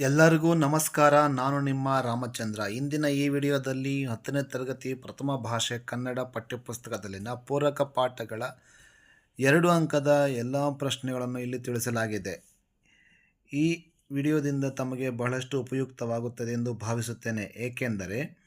ಎಲ್ಲರಿಗೂ ನಮಸ್ಕಾರ. ನಾನು ನಿಮ್ಮ ರಾಮಚಂದ್ರ. ಇಂದಿನ ಈ ವಿಡಿಯೋದಲ್ಲಿ ಹತ್ತನೇ ತರಗತಿ ಪ್ರಥಮ ಭಾಷೆ ಕನ್ನಡ ಪಠ್ಯಪುಸ್ತಕದಲ್ಲಿನ ಪೂರಕ ಪಾಠಗಳ ಎರಡು ಅಂಕದ ಎಲ್ಲ ಪ್ರಶ್ನೆಗಳನ್ನು ಇಲ್ಲಿ ತಿಳಿಸಲಾಗಿದೆ. ಈ ವಿಡಿಯೋದಿಂದ ತಮಗೆ ಬಹಳಷ್ಟು ಉಪಯುಕ್ತವಾಗುತ್ತದೆ ಎಂದು ಭಾವಿಸುತ್ತೇನೆ. ಏಕೆಂದರೆ,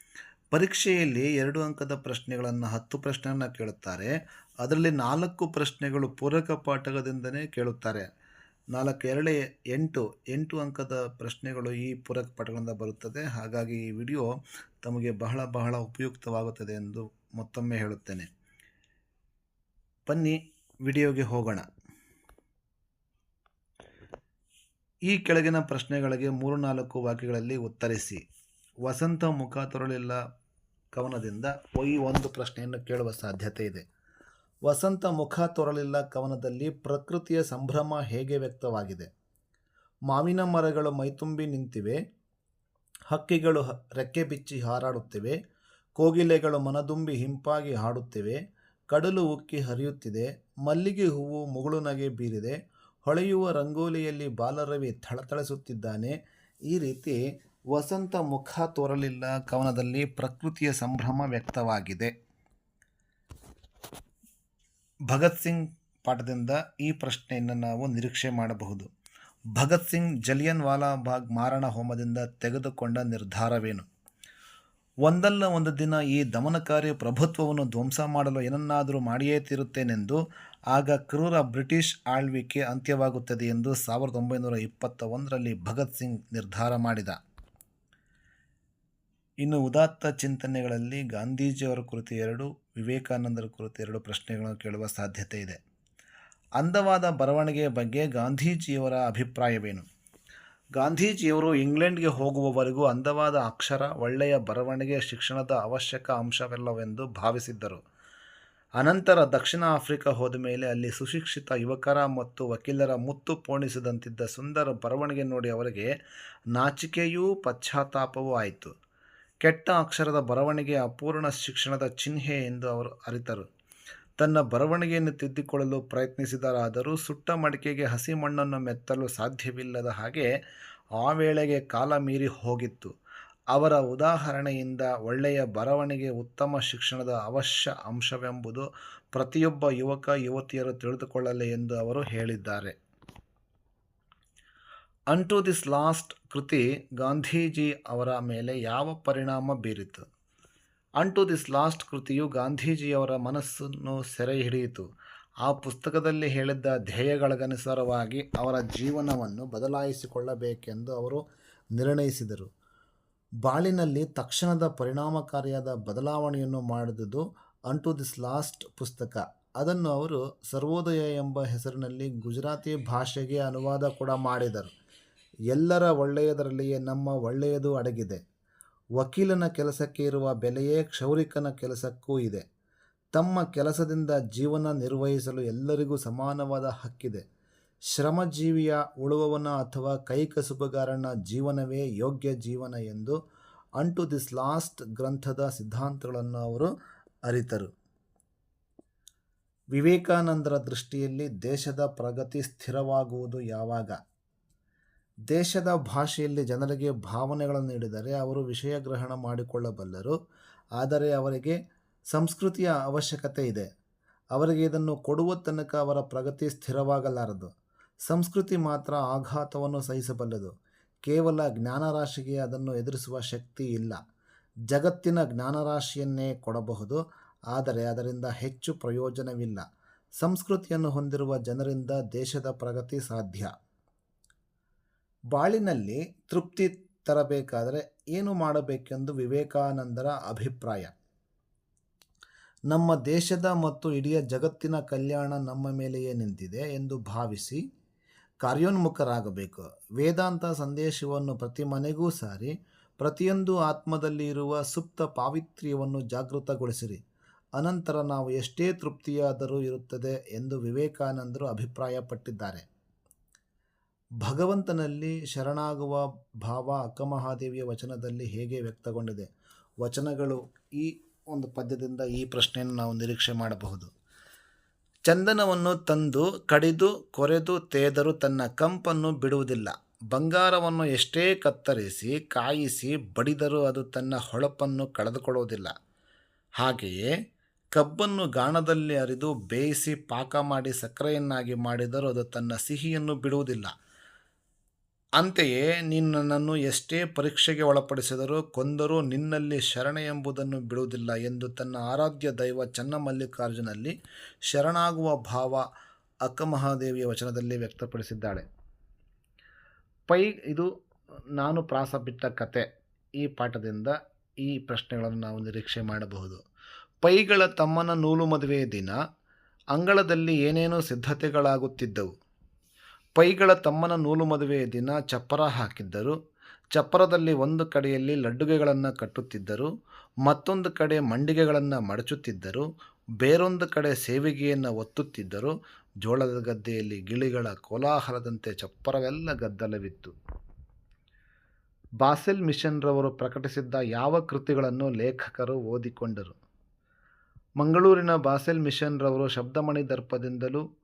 ಪರೀಕ್ಷೆಯಲ್ಲಿ ಎರಡು ಅಂಕದ ಪ್ರಶ್ನೆಗಳನ್ನು ಹತ್ತು ಪ್ರಶ್ನೆಯನ್ನು ಕೇಳುತ್ತಾರೆ. ಅದರಲ್ಲಿ ನಾಲ್ಕು ಪ್ರಶ್ನೆಗಳು ಪೂರಕ ಪಾಠದಿಂದಲೇ ಕೇಳುತ್ತಾರೆ. ನಾಲ್ಕು, ಎರಡೇ, ಎಂಟು ಎಂಟು ಅಂಕದ ಪ್ರಶ್ನೆಗಳು ಈ ಪೂರಕ ಪಾಠಗಳಿಂದ ಬರುತ್ತದೆ. ಹಾಗಾಗಿ ಈ ವಿಡಿಯೋ ತಮಗೆ ಬಹಳ ಬಹಳ ಉಪಯುಕ್ತವಾಗುತ್ತದೆ ಎಂದು ಮತ್ತೊಮ್ಮೆ ಹೇಳುತ್ತೇನೆ. ಬನ್ನಿ, ವಿಡಿಯೋಗೆ ಹೋಗೋಣ. ಈ ಕೆಳಗಿನ ಪ್ರಶ್ನೆಗಳಿಗೆ ಮೂರು ನಾಲ್ಕು ವಾಕ್ಯಗಳಲ್ಲಿ ಉತ್ತರಿಸಿ. ವಸಂತ ಮುಖ ತೊರಳಿಲ್ಲ ಕವನದಿಂದ ಈ ಒಂದು ಪ್ರಶ್ನೆಯನ್ನು ಕೇಳುವ ಸಾಧ್ಯತೆ ಇದೆ. ವಸಂತ ಮುಖ ತೊರಲಿಲ್ಲ ಕವನದಲ್ಲಿ, ಪ್ರಕೃತಿಯ ಸಂಭ್ರಮ ಹೇಗೆ ವ್ಯಕ್ತವಾಗಿದೆ? ಮಾವಿನ ಮರಗಳು ಮೈತುಂಬಿ ನಿಂತಿವೆ, ಹಕ್ಕಿಗಳು ರೆಕ್ಕೆ ಬಿಚ್ಚಿ ಹಾರಾಡುತ್ತಿವೆ, ಕೋಗಿಲೆಗಳು ಮನದುಂಬಿ ಹಿಂಪಾಗಿ ಹಾಡುತ್ತಿವೆ, ಕಡಲು ಉಕ್ಕಿ ಹರಿಯುತ್ತಿದೆ, ಮಲ್ಲಿಗೆ ಹೂವು ಮುಗುಳು ನಗೆ ಬೀರಿದೆ, ಹೊಳೆಯುವ ರಂಗೋಲಿಯಲ್ಲಿ ಬಾಲರವಿ ಥಳಥಳಿಸುತ್ತಿದ್ದಾನೆ. ಈ ರೀತಿ ವಸಂತ ಮುಖ ತೋರಲಿಲ್ಲ ಕವನದಲ್ಲಿ ಪ್ರಕೃತಿಯ ಸಂಭ್ರಮ ವ್ಯಕ್ತವಾಗಿದೆ. ಭಗತ್ ಸಿಂಗ್ ಪಾಠದಿಂದ ಈ ಪ್ರಶ್ನೆಯನ್ನು ನಾವು ನಿರೀಕ್ಷೆ ಮಾಡಬಹುದು. ಭಗತ್ ಸಿಂಗ್ ಜಲಿಯನ್ ವಾಲಾಬಾಗ್ ಮಾರಣ ಹೋಮದಿಂದ ತೆಗೆದುಕೊಂಡ ನಿರ್ಧಾರವೇನು? ಒಂದಲ್ಲ ಒಂದು ದಿನ ಈ ದಮನಕಾರಿ ಪ್ರಭುತ್ವವನ್ನು ಧ್ವಂಸ ಮಾಡಲು ಏನನ್ನಾದರೂ ಮಾಡಿಯೇ ತೀರುತ್ತೇನೆಂದು ಆಗ ಕ್ರೂರ ಬ್ರಿಟಿಷ್ ಆಳ್ವಿಕೆ ಅಂತ್ಯವಾಗುತ್ತದೆ ಎಂದು ಸಾವಿರದ ಒಂಬೈನೂರ ಇಪ್ಪತ್ತ ಒಂದರಲ್ಲಿ ಭಗತ್ ಸಿಂಗ್ ನಿರ್ಧಾರ ಮಾಡಿದ. ಇನ್ನು ಉದಾತ್ತ ಚಿಂತನೆಗಳಲ್ಲಿ ಗಾಂಧೀಜಿಯವರ ಕುರಿತು ಎರಡು ವಿವೇಕಾನಂದರ ಕುರಿತು ಎರಡು ಪ್ರಶ್ನೆಗಳನ್ನು ಕೇಳುವ ಸಾಧ್ಯತೆ ಇದೆ. ಅಂದವಾದ ಬರವಣಿಗೆಯ ಬಗ್ಗೆ ಗಾಂಧೀಜಿಯವರ ಅಭಿಪ್ರಾಯವೇನು? ಗಾಂಧೀಜಿಯವರು ಇಂಗ್ಲೆಂಡ್ಗೆ ಹೋಗುವವರೆಗೂ ಅಂದವಾದ ಅಕ್ಷರ, ಒಳ್ಳೆಯ ಬರವಣಿಗೆ, ಶಿಕ್ಷಣದ ಅವಶ್ಯಕ ಅಂಶವಲ್ಲವೆಂದು ಭಾವಿಸಿದ್ದರು. ಅನಂತರ ದಕ್ಷಿಣ ಆಫ್ರಿಕಾ ಹೋದ ಮೇಲೆ ಅಲ್ಲಿ ಸುಶಿಕ್ಷಿತ ಯುವಕರ ಮತ್ತು ವಕೀಲರ ಮುತ್ತು ಪೋಣಿಸಿದಂತಿದ್ದ ಸುಂದರ ಬರವಣಿಗೆ ನೋಡಿ ಅವರಿಗೆ ನಾಚಿಕೆಯೂ ಪಶ್ಚಾತ್ತಾಪವೂ ಆಯಿತು. ಕೆಟ್ಟ ಅಕ್ಷರದ ಬರವಣಿಗೆ ಅಪೂರ್ಣ ಶಿಕ್ಷಣದ ಚಿಹ್ನೆ ಎಂದು ಅವರು ಅರಿತರು. ತನ್ನ ಬರವಣಿಗೆಯನ್ನು ತಿದ್ದಿಕೊಳ್ಳಲು ಪ್ರಯತ್ನಿಸಿದರಾದರೂ ಸುಟ್ಟ ಮಡಿಕೆಗೆ ಹಸಿ ಮಣ್ಣನ್ನು ಮೆತ್ತಲು ಸಾಧ್ಯವಿಲ್ಲದ ಹಾಗೆ ಆ ವೇಳೆಗೆ ಕಾಲ ಮೀರಿ ಹೋಗಿತ್ತು. ಅವರ ಉದಾಹರಣೆಯಿಂದ ಒಳ್ಳೆಯ ಬರವಣಿಗೆ ಉತ್ತಮ ಶಿಕ್ಷಣದ ಅವಶ್ಯ ಅಂಶವೆಂಬುದು ಪ್ರತಿಯೊಬ್ಬ ಯುವಕ ಯುವತಿಯರು ತಿಳಿದುಕೊಳ್ಳಲಿ ಎಂದು ಅವರು ಹೇಳಿದ್ದಾರೆ. ಅನ್ ಟು ದಿಸ್ ಲಾಸ್ಟ್ ಕೃತಿ ಗಾಂಧೀಜಿ ಅವರ ಮೇಲೆ ಯಾವ ಪರಿಣಾಮ ಬೀರಿತು? ಅನ್ ಟು ದಿಸ್ ಲಾಸ್ಟ್ ಕೃತಿಯು ಗಾಂಧೀಜಿಯವರ ಮನಸ್ಸನ್ನು ಸೆರೆ ಹಿಡಿಯಿತು. ಆ ಪುಸ್ತಕದಲ್ಲಿ ಹೇಳಿದ್ದ ಧ್ಯೇಯಗಳಿಗನುಸಾರವಾಗಿ ಅವರ ಜೀವನವನ್ನು ಬದಲಾಯಿಸಿಕೊಳ್ಳಬೇಕೆಂದು ಅವರು ನಿರ್ಣಯಿಸಿದರು. ಬಾಳಿನಲ್ಲಿ ತಕ್ಷಣದ ಪರಿಣಾಮಕಾರಿಯಾದ ಬದಲಾವಣೆಯನ್ನು ಮಾಡಿದುದು ಅಂಟು ದಿಸ್ ಲಾಸ್ಟ್ ಪುಸ್ತಕ. ಅದನ್ನು ಅವರು ಸರ್ವೋದಯ ಎಂಬ ಹೆಸರಿನಲ್ಲಿ ಗುಜರಾತಿ ಭಾಷೆಗೆ ಅನುವಾದ ಕೂಡ ಮಾಡಿದರು. ಎಲ್ಲರ ಒಳ್ಳೆಯದರಲ್ಲಿಯೇ ನಮ್ಮ ಒಳ್ಳೆಯದು ಅಡಗಿದೆ. ವಕೀಲನ ಕೆಲಸಕ್ಕೆ ಇರುವ ಬೆಲೆಯೇ ಕ್ಷೌರಿಕನ ಕೆಲಸಕ್ಕೂ ಇದೆ. ತಮ್ಮ ಕೆಲಸದಿಂದ ಜೀವನ ನಿರ್ವಹಿಸಲು ಎಲ್ಲರಿಗೂ ಸಮಾನವಾದ ಹಕ್ಕಿದೆ. ಶ್ರಮಜೀವಿಯ ಉಳುವವನ ಅಥವಾ ಕೈಕಸುಬುಗಾರನ ಜೀವನವೇ ಯೋಗ್ಯ ಜೀವನ ಎಂದು ಅಂಟು ದಿಸ್ ಲಾಸ್ಟ್ ಗ್ರಂಥದ ಸಿದ್ಧಾಂತಗಳನ್ನು ಅವರು ಅರಿತರು. ವಿವೇಕಾನಂದರ ದೃಷ್ಟಿಯಲ್ಲಿ ದೇಶದ ಪ್ರಗತಿ ಸ್ಥಿರವಾಗುವುದು ಯಾವಾಗ? ದೇಶದ ಭಾಷೆಯಲ್ಲಿ ಜನರಿಗೆ ಭಾವನೆಗಳನ್ನು ನೀಡಿದರೆ ಅವರು ವಿಷಯ ಗ್ರಹಣ ಮಾಡಿಕೊಳ್ಳಬಲ್ಲರು. ಆದರೆ ಅವರಿಗೆ ಸಂಸ್ಕೃತಿಯ ಅವಶ್ಯಕತೆ ಇದೆ. ಅವರಿಗೆ ಇದನ್ನು ಕೊಡುವ ತನಕ ಅವರ ಪ್ರಗತಿ ಸ್ಥಿರವಾಗಲಾರದು. ಸಂಸ್ಕೃತಿ ಮಾತ್ರ ಆಘಾತವನ್ನು ಸಹಿಸಬಲ್ಲದು. ಕೇವಲ ಜ್ಞಾನರಾಶಿಗೆ ಅದನ್ನು ಎದುರಿಸುವ ಶಕ್ತಿ ಇಲ್ಲ. ಜಗತ್ತಿನ ಜ್ಞಾನರಾಶಿಯನ್ನೇ ಕೊಡಬಹುದು. ಆದರೆ ಅದರಿಂದ ಹೆಚ್ಚು ಪ್ರಯೋಜನವಿಲ್ಲ. ಸಂಸ್ಕೃತಿಯನ್ನು ಹೊಂದಿರುವ ಜನರಿಂದ ದೇಶದ ಪ್ರಗತಿ ಸಾಧ್ಯ. ಬಾಳಿನಲ್ಲಿ ತೃಪ್ತಿ ತರಬೇಕಾದರೆ ಏನು ಮಾಡಬೇಕೆಂದು ವಿವೇಕಾನಂದರ ಅಭಿಪ್ರಾಯ. ನಮ್ಮ ದೇಶದ ಮತ್ತು ಇಡೀ ಜಗತ್ತಿನ ಕಲ್ಯಾಣ ನಮ್ಮ ಮೇಲೆಯೇ ನಿಂತಿದೆ ಎಂದು ಭಾವಿಸಿ ಕಾರ್ಯೋನ್ಮುಖರಾಗಬೇಕು. ವೇದಾಂತ ಸಂದೇಶವನ್ನು ಪ್ರತಿ ಮನೆಗೂ ಸಾರಿ, ಪ್ರತಿಯೊಂದು ಆತ್ಮದಲ್ಲಿ ಇರುವ ಸುಪ್ತ ಪಾವಿತ್ರ್ಯವನ್ನು ಜಾಗೃತಗೊಳಿಸಿರಿ. ಅನಂತರ ನಾವು ಎಷ್ಟೇ ತೃಪ್ತಿಯಾದರೂ ಇರುತ್ತದೆ ಎಂದು ವಿವೇಕಾನಂದರು ಅಭಿಪ್ರಾಯಪಟ್ಟಿದ್ದಾರೆ. ಭಗವಂತನಲ್ಲಿ ಶರಣಾಗುವ ಭಾವ ಅಕ್ಕಮಹಾದೇವಿಯ ವಚನದಲ್ಲಿ ಹೇಗೆ ವ್ಯಕ್ತಗೊಂಡಿದೆ? ವಚನಗಳು ಈ ಒಂದು ಪದ್ಯದಿಂದ ಈ ಪ್ರಶ್ನೆಯನ್ನು ನಾವು ನಿರೀಕ್ಷೆ ಮಾಡಬಹುದು. ಚಂದನವನ್ನು ತಂದು, ಕಡಿದು, ಕೊರೆದು, ತೇದರು ತನ್ನ ಕಂಪನ್ನು ಬಿಡುವುದಿಲ್ಲ. ಬಂಗಾರವನ್ನು ಎಷ್ಟೇ ಕತ್ತರಿಸಿ, ಕಾಯಿಸಿ, ಬಡಿದರೂ ಅದು ತನ್ನ ಹೊಳಪನ್ನು ಕಳೆದುಕೊಳ್ಳುವುದಿಲ್ಲ. ಹಾಗೆಯೇ ಕಬ್ಬನ್ನು ಗಾಣದಲ್ಲಿ ಅರಿದು ಬೇಯಿಸಿ ಪಾಕ ಮಾಡಿ ಸಕ್ಕರೆಯನ್ನಾಗಿ ಮಾಡಿದರೂ ಅದು ತನ್ನ ಸಿಹಿಯನ್ನು ಬಿಡುವುದಿಲ್ಲ. ಅಂತೆಯೇ ನೀನು ನನ್ನನ್ನು ಎಷ್ಟೇ ಪರೀಕ್ಷೆಗೆ ಒಳಪಡಿಸಿದರೂ ಕೊಂದರೂ ನಿನ್ನಲ್ಲಿ ಶರಣೆ ಎಂಬುದನ್ನು ಬಿಡುವುದಿಲ್ಲ ಎಂದು ತನ್ನ ಆರಾಧ್ಯ ದೈವ ಚನ್ನಮಲ್ಲಿಕಾರ್ಜುನಲ್ಲಿ ಶರಣಾಗುವ ಭಾವ ಅಕ್ಕಮಹಾದೇವಿಯ ವಚನದಲ್ಲಿ ವ್ಯಕ್ತಪಡಿಸಿದ್ದಾಳೆ. ಪೈ, ಇದು ನಾನು ಪ್ರಾಸ ಬಿಟ್ಟ ಕತೆ. ಈ ಪಾಠದಿಂದ ಈ ಪ್ರಶ್ನೆಗಳನ್ನು ನಾವು ನಿರೀಕ್ಷೆ ಮಾಡಬಹುದು. ಪೈಗಳ ತಮ್ಮನ ನೂಲು ಮದುವೆಯ ದಿನ, ಅಂಗಳದಲ್ಲಿ ಏನೇನೋ ಸಿದ್ಧತೆಗಳಾಗುತ್ತಿದ್ದವು. ಪೈಗಳ ತಮ್ಮನ ನೂಲು ಮದುವೆಯ ದಿನ ಚಪ್ಪರ ಹಾಕಿದ್ದರು. ಚಪ್ಪರದಲ್ಲಿ ಒಂದು ಕಡೆಯಲ್ಲಿ ಲಡ್ಡುಗೆಗಳನ್ನು ಕಟ್ಟುತ್ತಿದ್ದರು. ಮತ್ತೊಂದು ಕಡೆ ಮಂಡಿಗೆಗಳನ್ನು ಮಡಚುತ್ತಿದ್ದರು. ಬೇರೊಂದು ಕಡೆ ಸೇವಿಗೆಯನ್ನು ಒತ್ತುತ್ತಿದ್ದರು. ಜೋಳದ ಗದ್ದೆಯಲ್ಲಿ ಗಿಳಿಗಳ ಕೋಲಾಹಲದಂತೆ ಚಪ್ಪರವೆಲ್ಲ ಗದ್ದಲವಿತ್ತು. ಬಾಸೆಲ್ ಮಿಷನ್ರವರು ಪ್ರಕಟಿಸಿದ್ದ ಯಾವ ಕೃತಿಗಳನ್ನು ಲೇಖಕರು ಓದಿಕೊಂಡರು? ಮಂಗಳೂರಿನ ಬಾಸೆಲ್ ಮಿಷನ್ರವರು ಶಬ್ದಮಣಿ ದರ್ಪದಿಂದಲೂ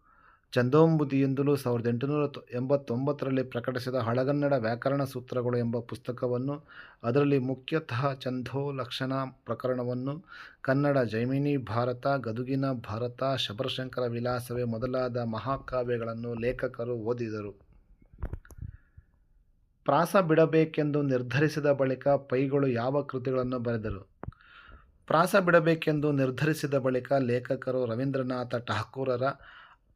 ಚಂದೋಂಬುದಿಯಿಂದಲೂ ಸಾವಿರದ ಎಂಟುನೂರ ಎಂಬತ್ತೊಂಬತ್ತರಲ್ಲಿ ಪ್ರಕಟಿಸಿದ ಹಳಗನ್ನಡ ವ್ಯಾಕರಣ ಸೂತ್ರಗಳು ಎಂಬ ಪುಸ್ತಕವನ್ನು ಅದರಲ್ಲಿ ಮುಖ್ಯತಃ ಚಂದೋ ಲಕ್ಷಣ ಪ್ರಕರಣವನ್ನು ಕನ್ನಡ ಜೈಮಿನಿ ಭಾರತ, ಗದುಗಿನ ಭಾರತ, ಶಬರಶಂಕರ ವಿಲಾಸವೇ ಮೊದಲಾದ ಮಹಾಕಾವ್ಯಗಳನ್ನು ಲೇಖಕರು ಓದಿದರು. ಪ್ರಾಸ ಬಿಡಬೇಕೆಂದು ನಿರ್ಧರಿಸಿದ ಬಳಿಕ ಪೈಗಳು ಯಾವ ಕೃತಿಗಳನ್ನು ಬರೆದರು? ಪ್ರಾಸ ಬಿಡಬೇಕೆಂದು ನಿರ್ಧರಿಸಿದ ಬಳಿಕ ಲೇಖಕರು ರವೀಂದ್ರನಾಥ ಠಾಕೂರರ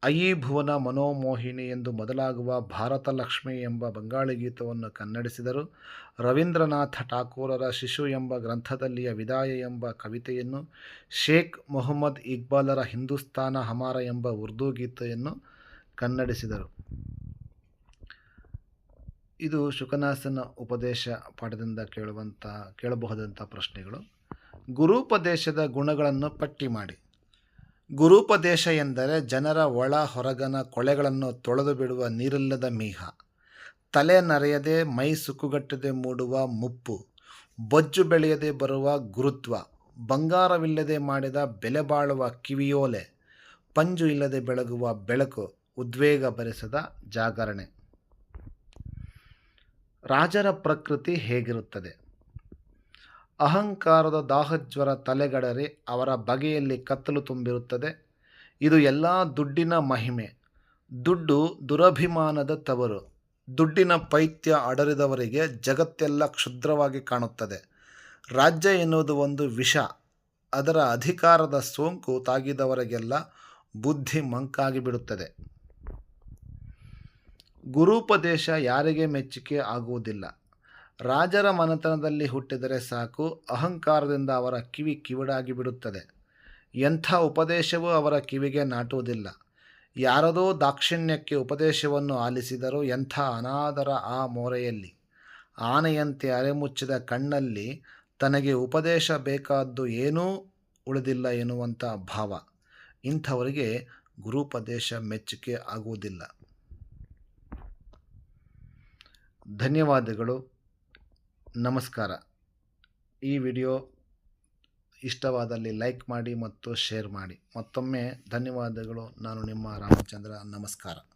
ಅಯಿ ಭುವನ ಮನೋಮೋಹಿನಿ ಎಂದು ಮೊದಲಾಗುವ ಭಾರತ ಲಕ್ಷ್ಮಿ ಎಂಬ ಬಂಗಾಳಿ ಗೀತವನ್ನು ಕನ್ನಡಿಸಿದರು. ರವೀಂದ್ರನಾಥ ಠಾಕೂರರ ಶಿಶು ಎಂಬ ಗ್ರಂಥದಲ್ಲಿಯ ವಿದಾಯ ಎಂಬ ಕವಿತೆಯನ್ನು ಶೇಖ್ ಮೊಹಮ್ಮದ್ ಇಕ್ಬಾಲರ ಹಿಂದೂಸ್ತಾನ ಹಮಾರ ಎಂಬ ಉರ್ದು ಗೀತೆಯನ್ನು ಕನ್ನಡಿಸಿದರು. ಇದು ಶುಕನಾಸನ ಉಪದೇಶ ಪಾಠದಿಂದ ಕೇಳುವಂಥ ಕೇಳಬಹುದಂಥ ಪ್ರಶ್ನೆಗಳು. ಗುರುಪದೇಶದ ಗುಣಗಳನ್ನು ಪಟ್ಟಿ ಮಾಡಿ. ಗುರುಪದೇಶ ಎಂದರೆ ಜನರ ಒಳ ಹೊರಗನ ಕೊಳೆಗಳನ್ನು ತೊಳೆದು ಬಿಡುವ ನೀರಿಲ್ಲದ ಮೀಹ. ತಲೆ ನರೆಯದೆ, ಮೈ ಸುಕ್ಕುಗಟ್ಟದೆ ಮೂಡುವ ಮುಪ್ಪು. ಬೊಜ್ಜು ಬೆಳೆಯದೆ ಬರುವ ಗುರುತ್ವ. ಬಂಗಾರವಿಲ್ಲದೆ ಮಾಡಿದ ಬೆಲೆ ಬಾಳುವ ಕಿವಿಯೋಲೆ. ಪಂಜು ಇಲ್ಲದೆ ಬೆಳಗುವ ಬೆಳಕು. ಉದ್ವೇಗ ಬರೆಸದ ಜಾಗರಣೆ. ರಾಜರ ಪ್ರಕೃತಿ ಹೇಗಿರುತ್ತದೆ? ಅಹಂಕಾರದ ದಾಹಜ್ವರ ತಲೆಗಡರಿ ಅವರ ಬಗೆಯಲ್ಲಿ ಕತ್ತಲು ತುಂಬಿರುತ್ತದೆ. ಇದು ಎಲ್ಲ ದುಡ್ಡಿನ ಮಹಿಮೆ. ದುಡ್ಡು ದುರಭಿಮಾನದ ತವರು. ದುಡ್ಡಿನ ಪೈತ್ಯ ಅಡರಿದವರಿಗೆ ಜಗತ್ತೆಲ್ಲ ಕ್ಷುದ್ರವಾಗಿ ಕಾಣುತ್ತದೆ. ರಾಜ್ಯ ಎನ್ನುವುದು ಒಂದು ವಿಷ. ಅದರ ಅಧಿಕಾರದ ಸೋಂಕು ತಾಗಿದವರಿಗೆಲ್ಲ ಬುದ್ಧಿ ಮಂಕಾಗಿ ಬಿಡುತ್ತದೆ ಗುರುಪದೇಶ ಯಾರಿಗೆ ಮೆಚ್ಚುಗೆ ಆಗುವುದಿಲ್ಲ. ರಾಜರ ಮನೆತನದಲ್ಲಿ ಹುಟ್ಟಿದರೆ ಸಾಕು, ಅಹಂಕಾರದಿಂದ ಅವರ ಕಿವಿ ಕಿವಿಡಾಗಿ ಬಿಡುತ್ತದೆ. ಎಂಥ ಉಪದೇಶವೂ ಅವರ ಕಿವಿಗೆ ನಾಟುವುದಿಲ್ಲ. ಯಾರದೋ ದಾಕ್ಷಿಣ್ಯಕ್ಕೆ ಉಪದೇಶವನ್ನು ಆಲಿಸಿದರೂ ಎಂಥ ಅನಾದರ ಆ ಮೋರೆಯಲ್ಲಿ. ಆನೆಯಂತೆ ಅರೆಮುಚ್ಚಿದ ಕಣ್ಣಲ್ಲಿ ತನಗೆ ಉಪದೇಶ ಬೇಕಾದ್ದು ಏನೂ ಉಳಿದಿಲ್ಲ ಎನ್ನುವಂಥ ಭಾವ. ಇಂಥವರಿಗೆ ಗುರುಪದೇಶ ಮೆಚ್ಚುಗೆ ಆಗುವುದಿಲ್ಲ. ಧನ್ಯವಾದಗಳು. ನಮಸ್ಕಾರ. ಈ ವಿಡಿಯೋ ಇಷ್ಟವಾದಲ್ಲಿ ಲೈಕ್ ಮಾಡಿ ಮತ್ತು ಶೇರ್ ಮಾಡಿ. ಮತ್ತೊಮ್ಮೆ ಧನ್ಯವಾದಗಳು. ನಾನು ನಿಮ್ಮ ರಾಮಚಂದ್ರ. ನಮಸ್ಕಾರ.